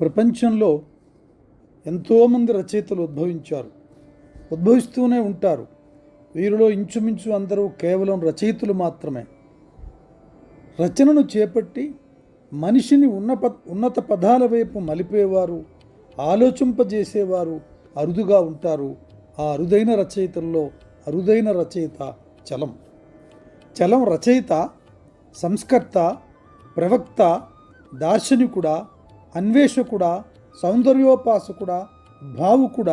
ప్రపంచంలో ఎంతోమంది రచయితలు ఉద్భవించారు. ఉద్భవిస్తూనే ఉంటారు. వీరిలో ఇంచుమించు అందరూ కేవలం రచయితలు మాత్రమే. రచనను చేపట్టి మనిషిని ఉన్న ఉన్నత పదాల వైపు మలిపేవారు ఆలోచింపజేసేవారు అరుదుగా ఉంటారు. ఆ అరుదైన రచయితల్లో అరుదైన రచయిత చలం. చలం రచయిత సంస్కర్త ప్రవక్త దార్శనికుడా అన్వేషకుడ సౌందర్యోపాసకుడ భావుకుడ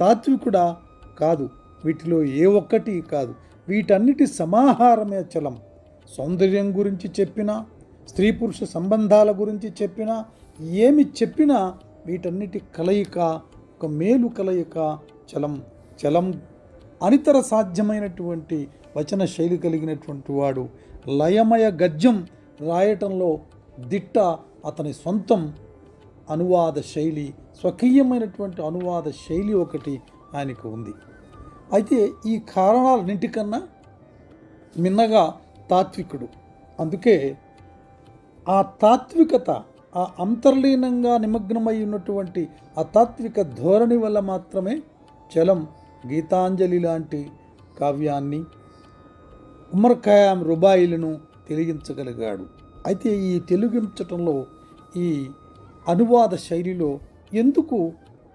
తాత్వికుడ కాదు. వీటిలో ఏ ఒక్కటి కాదు. వీటన్నిటి సమాహారమే చలం. సౌందర్యం గురించి చెప్పినా స్త్రీ పురుష సంబంధాల గురించి చెప్పినా ఏమి చెప్పినా వీటన్నిటి కలయిక ఒక మేలు కలయిక చలం. చలం అనితర సాధ్యమైనటువంటి వచన శైలి కలిగినటువంటి వాడు. లయమయ గద్యం రాయటంలో దిట్ట అతని సొంతం అనువాద శైలి స్వకీయమైనటువంటి అనువాద శైలి ఒకటి ఆయనకు ఉంది. అయితే ఈ కారణాలన్నింటికన్నా మిన్నగా తాత్వికుడు. అందుకే ఆ తాత్వికత ఆ అంతర్లీనంగా నిమగ్నమై ఉన్నటువంటి ఆ తాత్విక ధోరణి వల్ల మాత్రమే చలం గీతాంజలి లాంటి కావ్యాన్ని ఉమర్ ఖయాం రుబాయిలను తెలిగించగలిగాడు అయితే ఈ తెలుగించటంలో ఈ అనువాద శైలిలో ఎందుకు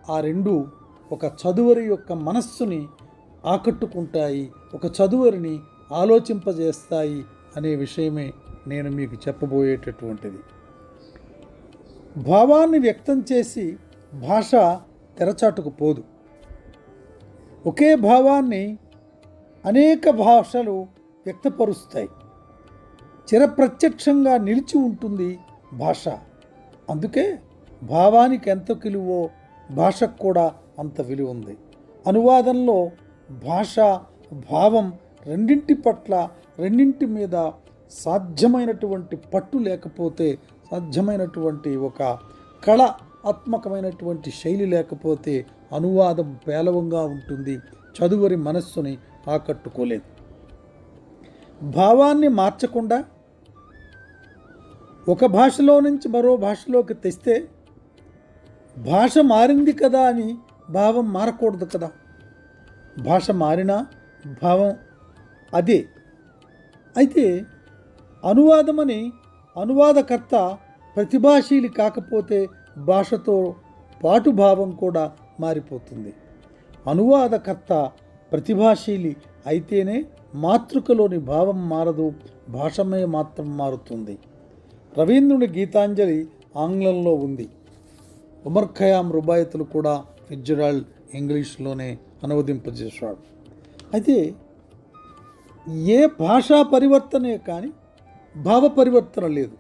ఆ రెండు ఒక చదువరి యొక్క మనస్సుని ఆకట్టుకుంటాయి ఒక చదువరిని ఆలోచింపజేస్తాయి అనే విషయమే నేను మీకు చెప్పబోయేటటువంటిది. భావాన్ని వ్యక్తం చేసి భాష తెరచాటుకు పోదు. ఒకే భావాన్ని అనేక భాషలు వ్యక్తపరుస్తాయి. చిరప్రత్యక్షంగా నిలిచి ఉంటుంది భాష. అందుకే భావానికి ఎంత విలువో భాషకు కూడా అంత విలువ ఉంది అనువాదంలో భాష భావం రెండింటి పట్ల రెండింటి మీద సాధ్యమైనటువంటి పట్టు లేకపోతే సాధ్యమైనటువంటి ఒక కళ ఆత్మకమైనటువంటి శైలి లేకపోతే అనువాదం పేలవంగా ఉంటుంది. చదువరి మనస్సుని ఆకట్టుకోలేదు. భావాన్ని మార్చకుండా ఒక భాషలో నుంచి మరో భాషలోకి తెస్తే భాష మారింది కదా అని భావం మారకూడదు కదా. భాష మారినా భావం అదే. అయితే అనువాదమని అనువాదకర్త ప్రతిభాశీలి కాకపోతే భాషతో పాటు భావం కూడా మారిపోతుంది. అనువాదకర్త ప్రతిభాశీలి అయితేనే మాతృకలోని భావం మారదు భాషమే మాత్రం మారుతుంది. రవీంద్రుని గీతాంజలి ఆంగ్లంలో ఉంది. ఉమర్ ఖయాం రుబాయతులు కూడా ఫిజ్జరాల్డ్ ఇంగ్లీష్లోనే అనువదింపజేశాడు. అయితే ఏ భాషా పరివర్తనే కానీ భావ పరివర్తన లేదు.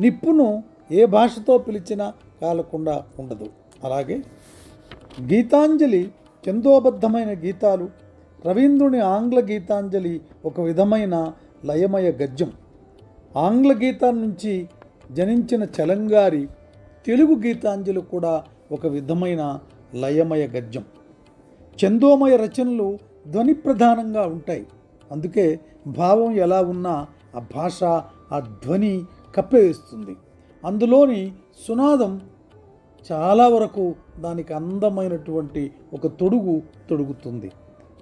నిప్పును ఏ భాషతో పిలిచినా కాలకుండా ఉండదు. అలాగే గీతాంజలి చందోబద్ధమైన గీతాలు రవీంద్రుని ఆంగ్ల గీతాంజలి ఒక విధమైన లయమయ గద్యం. ఆంగ్ల గీతాన్ని నుంచి జనించిన చలంగారి తెలుగు గీతాంజలి కూడా ఒక విధమైన లయమయ గద్యం. చందోమయ రచనలు ధ్వని ప్రధానంగా ఉంటాయి. అందుకే భావం ఎలా ఉన్నా ఆ భాష ఆ ధ్వని కప్పివేస్తుంది. అందులోని సునాదం చాలా వరకు దానికి అందమైనటువంటి ఒక తొడుగు తొడుగుతుంది.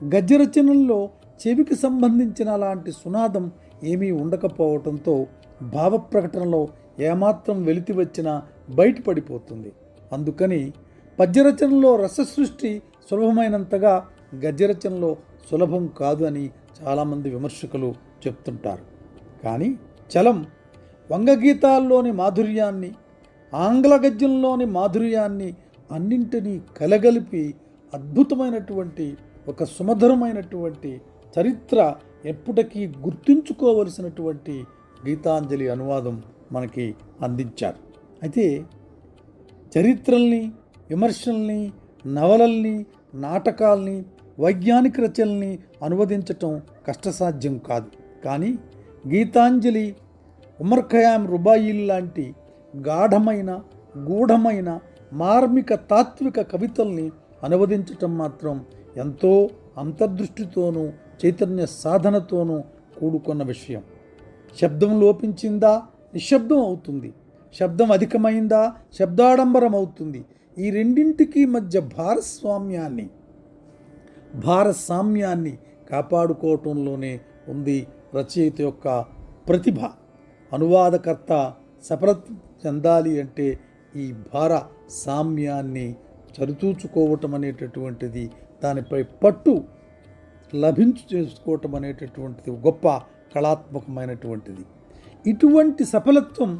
గద్య రచనల్లో చెవికి సంబంధించిన అలాంటి సునాదం ఏమీ ఉండకపోవటంతో భావ ప్రకటనలో ఏమాత్రం వెలితి వచ్చినా బయటపడిపోతుంది. అందుకని పద్యరచనలో రససృష్టి సులభమైనంతగా గద్యరచనలో సులభం కాదు అని చాలామంది విమర్శకులు చెప్తుంటారు. కానీ చలం వంగగీతాల్లోని మాధుర్యాన్ని ఆంగ్ల గద్యంలోని మాధుర్యాన్ని అన్నింటినీ కలగలిపి అద్భుతమైనటువంటి ఒక సుమధురమైనటువంటి చరిత్ర ఎప్పటికీ గుర్తుంచుకోవలసినటువంటి గీతాంజలి అనువాదం మనకి అందించారు. అయితే చరిత్రల్ని విమర్శల్ని నవలల్ని నాటకాల్ని వైజ్ఞానిక రచనల్ని అనువదించటం కష్టసాధ్యం కాదు. కానీ గీతాంజలి ఉమర్ ఖయాం రుబాయిల్ లాంటి గాఢమైన గూఢమైన మార్మిక తాత్విక కవితల్ని అనువదించటం మాత్రం ఎంతో అంతర్దృష్టితోనూ చైతన్య సాధనతోనూ కూడుకున్న విషయం. శబ్దం లోపించిందా? నిశ్శబ్దం అవుతుంది. శబ్దం అధికమైందా? శబ్దాడంబరం అవుతుంది ఈ రెండింటికి మధ్య భారస్వామ్యాన్ని భారసామ్యాన్ని కాపాడుకోవటంలోనే ఉంది రచయిత యొక్క ప్రతిభ. అనువాదకర్త సఫలత చెందాలి అంటే ఈ భార సామ్యాన్ని చరితూచుకోవటం అనేటటువంటిది దానిపై పట్టు లభించు చేసుకోవటం అనేటటువంటిది గొప్ప కళాత్మకమైనటువంటిది. ఇటువంటి సఫలత్వం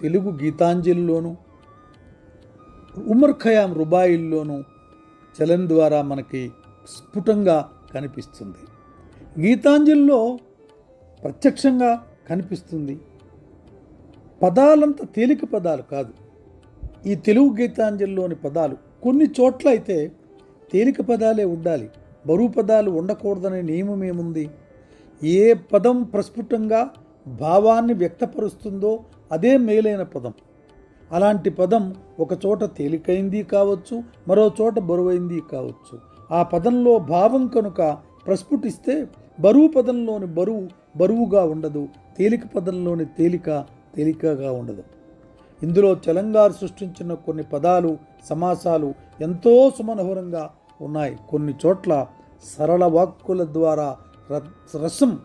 తెలుగు గీతాంజలిలోను ఉమర్ ఖయాం రుబాయిల్లోనూ చలన్ ద్వారా మనకి స్ఫుటంగా కనిపిస్తుంది. గీతాంజలిలో ప్రత్యక్షంగా కనిపిస్తుంది. పదాలంత తేలిక పదాలు కాదు. ఈ తెలుగు గీతాంజలిలోని పదాలు కొన్ని చోట్ల అయితే తేలిక పదాలే ఉండాలి. బరువు పదాలు ఉండకూడదనే నియమం ఏముంది? ఏ పదం ప్రస్ఫుటంగా భావాన్ని వ్యక్తపరుస్తుందో అదే మేలైన పదం. అలాంటి పదం ఒక చోట తేలికైంది కావచ్చు మరో చోట బరువైంది కావచ్చు. ఆ పదంలో భావం కనుక ప్రస్ఫుటిస్తే బరువు పదంలోని బరువు బరువుగా ఉండదు తేలిక పదంలోని తేలిక తేలికగా ఉండదు. ఇందులో చలంగారు సృష్టించిన కొన్ని పదాలు సమాసాలు ఎంతో సుమనోహరంగా ఉన్నాయి. కొన్ని చోట్ల సరళ వాక్కుల ద్వారా ర- రసం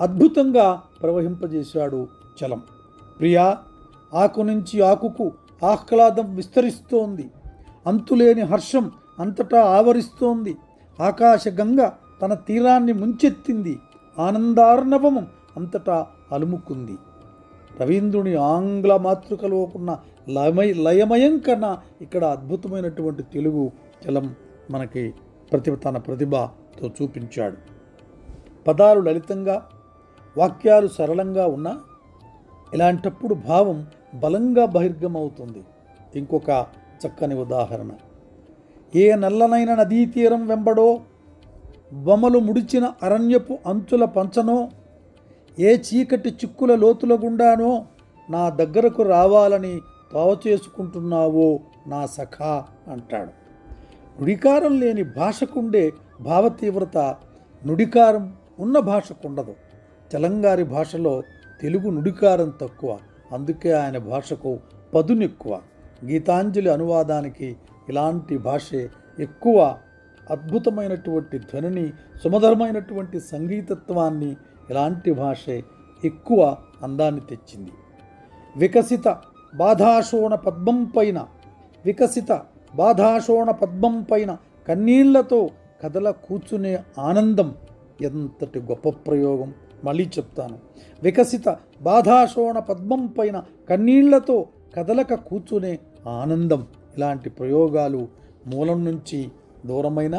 అద్భుతంగా ప్రవహింపజేశాడు చలం. ప్రియా ఆకు నుంచి ఆకుకు ఆహ్లాదం విస్తరిస్తోంది. అంతులేని హర్షం అంతటా ఆవరిస్తోంది. ఆకాశగంగ తన తీరాన్ని ముంచెత్తింది. ఆనందార్ణవము అంతటా అలుముకుంది. రవీంద్రుని ఆంగ్ల మాతృకలో ఉన్న లయమై లయమయం కన్నా ఇక్కడ అద్భుతమైనటువంటి తెలుగు జలం మనకి ప్రతిభ తన ప్రతిభతో చూపించాడు. పదాలు లలితంగా వాక్యాలు సరళంగా ఉన్నా ఇలాంటప్పుడు భావం బలంగా బహిర్గమవుతుంది. ఇంకొక చక్కని ఉదాహరణ. ఏ నల్లనైన నదీ తీరం వెంబడో బొమ్మలు ముడిచిన అరణ్యపు అంచుల పంచనో ఏ చీకటి చిక్కుల లోతుల గుండానో నా దగ్గరకు రావాలని తావ చేసుకుంటున్నావో నా సఖా అంటాడు. నుడికారం లేని భాషకుండే భావతీవ్రత నుడికారం ఉన్న భాషకుండదు. తెలంగారి భాషలో తెలుగు నుడికారం తక్కువ. అందుకే ఆయన భాషకు పదునెక్కువ. గీతాంజలి అనువాదానికి ఇలాంటి భాషే ఎక్కువ అద్భుతమైనటువంటి ధ్వనిని సుమధురమైనటువంటి సంగీతత్వాన్ని ఇలాంటి భాషే ఎక్కువ అందాన్ని తెచ్చింది. వికసిత బాధాశోణ పద్మం పైన వికసిత బాధాశోణ పద్మం పైన కన్నీళ్ళతో కథల కూర్చునే ఆనందం. ఎంతటి గొప్ప ప్రయోగం! మళ్ళీ చెప్తాను. వికసిత బాధాశోణ పద్మం పైన కన్నీళ్ళతో కదలక కూర్చునే ఆనందం! ఇలాంటి ప్రయోగాలు మూలం నుంచి దూరమైన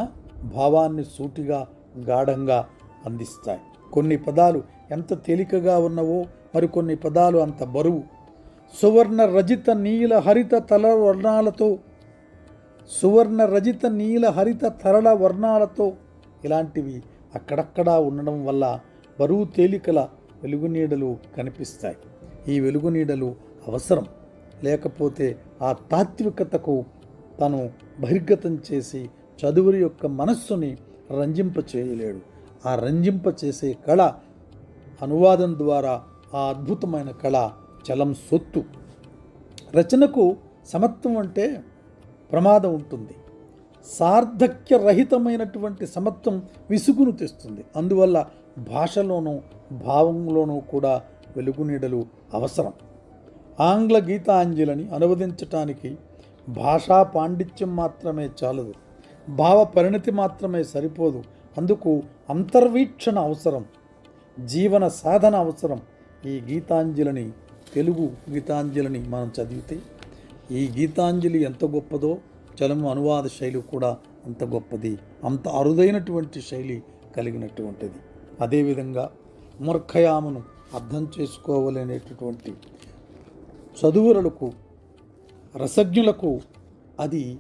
భావాన్ని సూటిగా గాఢంగా అందిస్తాయి. కొన్ని పదాలు ఎంత తేలికగా ఉన్నవో మరికొన్ని పదాలు అంత బరువు. సువర్ణ రజిత నీల హరిత తల వర్ణాలతో సువర్ణ రజిత నీల హరిత తరళ వర్ణాలతో ఇలాంటివి అక్కడక్కడా ఉండడం వల్ల బరువు తేలికల వెలుగునీడలు కనిపిస్తాయి. ఈ వెలుగునీడలు అవసరం. లేకపోతే ఆ తాత్వికతకు తను బహిర్గతం చేసి చదువురి యొక్క మనస్సుని రంజింప చేయలేడు. ఆ రంజింప చేసే కళ అనువాదం ద్వారా ఆ అద్భుతమైన కళ చలం సొత్తు. రచనకు సమత్వం అంటే ప్రమాదం ఉంటుంది. సార్థక్య రహితమైనటువంటి సమత్వం విసుగును తెస్తుంది. అందువల్ల భాషలోనూ భావంలోనూ కూడా వెలుగునీడలు అవసరం. ఆంగ్ల గీతాంజలిని అనువదించటానికి భాషా పాండిత్యం మాత్రమే చాలదు. భావ పరిణతి మాత్రమే సరిపోదు. అందుకు అంతర్వీక్షణ అవసరం. జీవన సాధన అవసరం. ఈ గీతాంజలిని తెలుగు గీతాంజలిని మనం చదివితే ఈ గీతాంజలి ఎంత గొప్పదో చలము అనువాద శైలి కూడా అంత గొప్పది. అంత అరుదైనటువంటి శైలి కలిగినటువంటిది. అదేవిధంగా మూర్ఖయామను అర్థం చేసుకోవాలనేటటువంటి చదువులకు రసజ్ఞులకు అది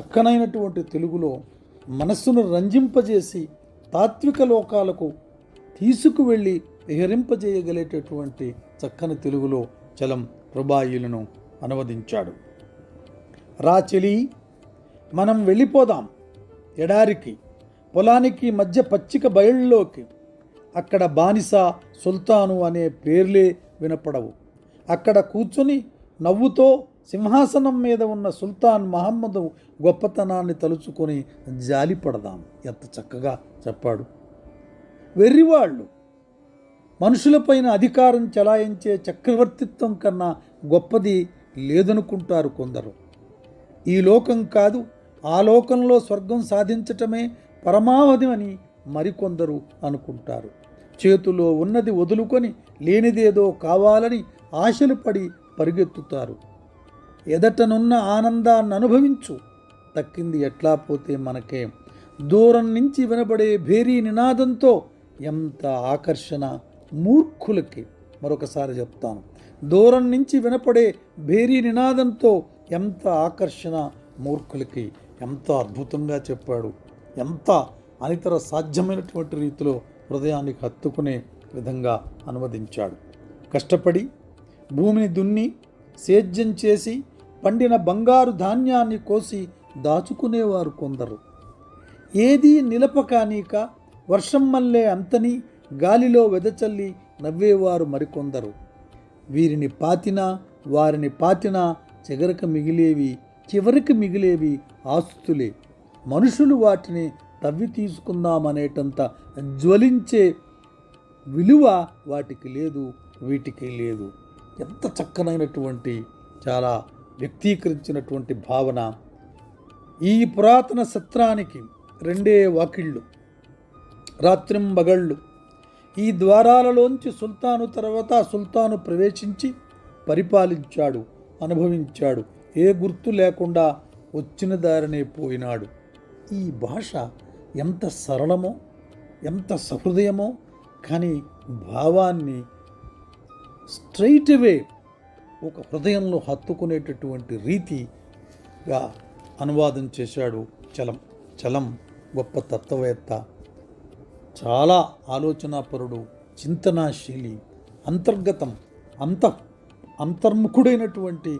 చక్కనైనటువంటి తెలుగులో మనస్సును రంజింపజేసి తాత్విక లోకాలకు తీసుకువెళ్ళి విహరింపజేయగలేటటువంటి చక్కని తెలుగులో చలం రుబాయిలను అనువదించాడు. రా చెలి మనం వెళ్ళిపోదాం. ఎడారికి పొలానికి మధ్య పచ్చిక బయళ్ళలోకి అక్కడ బానిస సుల్తాను అనే పేర్లే వినపడవు. అక్కడ కూర్చుని నవ్వుతో సింహాసనం మీద ఉన్న సుల్తాన్ మహమ్మదు గొప్పతనాన్ని తలుచుకొని జాలిపడదాం ఎంత చక్కగా చెప్పాడు. వెర్రివాళ్ళు మనుషులపైన అధికారం చెలాయించే చక్రవర్తిత్వం కన్నా గొప్పది లేదనుకుంటారు కొందరు. ఈ లోకం కాదు ఆ లోకంలో స్వర్గం సాధించటమే పరమావధి అని మరికొందరు అనుకుంటారు. చేతిలో ఉన్నది వదులుకొని లేనిదేదో కావాలని ఆశలు పడి పరిగెత్తుతారు. ఎదటనున్న ఆనందాన్ని అనుభవించు. తక్కింది ఎట్లా పోతే మనకే. దూరం నుంచి వినబడే భేరీ నినాదంతో ఎంత ఆకర్షణ మూర్ఖులకి. మరొకసారి చెప్తాను. దూరం నుంచి వినపడే భేరీ నినాదంతో ఎంత ఆకర్షణ మూర్ఖులకి ఎంత అద్భుతంగా చెప్పాడు ఎంత అనితర సాధ్యమైనటువంటి రీతిలో హృదయానికి హత్తుకునే విధంగా అనువదించాడు. కష్టపడి భూమిని దున్ని సేద్యం చేసి పండిన బంగారు ధాన్యాన్ని కోసి దాచుకునేవారు కొందరు. ఏదీ నిలపకానీక వర్షం మల్లే అంతని గాలిలో వెదచల్లి నవ్వేవారు మరికొందరు. వీరిని పాతినా వారిని పాతినా చిగరక మిగిలేవి చివరికి మిగిలేవి ఆస్తులే. మనుషులు వాటిని తవ్వి తీసుకుందామనేటంత జ్వలించే విలువ వాటికి లేదు వీటికి లేదు. ఎంత చక్కనైనటువంటి చాలా వ్యక్తీకరించినటువంటి భావన. ఈ పురాతన సత్రానికి రెండే వాకిళ్ళు రాత్రింబగళ్ళు. ఈ ద్వారాలలోంచి సుల్తాను తర్వాత సుల్తాను ప్రవేశించి పరిపాలించాడు అనుభవించాడు. ఏ గుర్తు లేకుండా వచ్చిన దారినే పోయినాడు. ఈ భాష ఎంత సరళమో ఎంత సహృదయమో కానీ భావాన్ని స్ట్రైట్ అవే ఒక హృదయంలో హత్తుకునేటటువంటి రీతిగా అనువాదం చేశాడు చలం చలం గొప్ప తత్వవేత్త చాలా ఆలోచనాపరుడు చింతనాశీలి అంతర్గతం అంత అంతర్ముఖుడైనటువంటి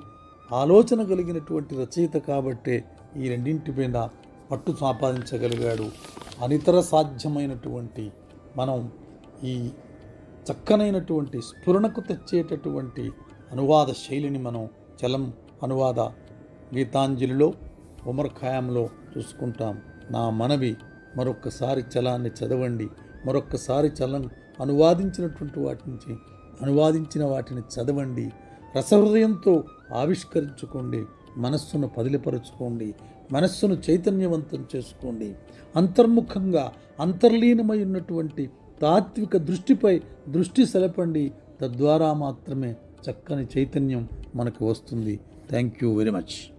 ఆలోచన కలిగినటువంటి రచయిత కాబట్టే ఈ రెండింటి మీద పట్టు సంపాదించగలిగాడు. అనితర సాధ్యమైనటువంటి మనం ఈ చక్కనైనటువంటి స్ఫురణకు తెచ్చేటటువంటి అనువాద శైలిని మనం చలం అనువాద గీతాంజలిలో ఉమర్ ఖయాంలో చూసుకుంటాం. నా మనవి మరొక్కసారి చలాన్ని చదవండి మరొక్కసారి చలం అనువాదించినటువంటి వాటి నుంచి అనువాదించిన వాటిని చదవండి రసహృదయంతో ఆవిష్కరించుకోండి మనస్సును పదిలిపరుచుకోండి మనస్సును చైతన్యవంతం చేసుకోండి. అంతర్ముఖంగా అంతర్లీనమై ఉన్నటువంటి తాత్విక దృష్టిపై దృష్టి సెలపండి. తద్వారా మాత్రమే చక్కని చైతన్యం మనకు వస్తుంది. Thank you very much.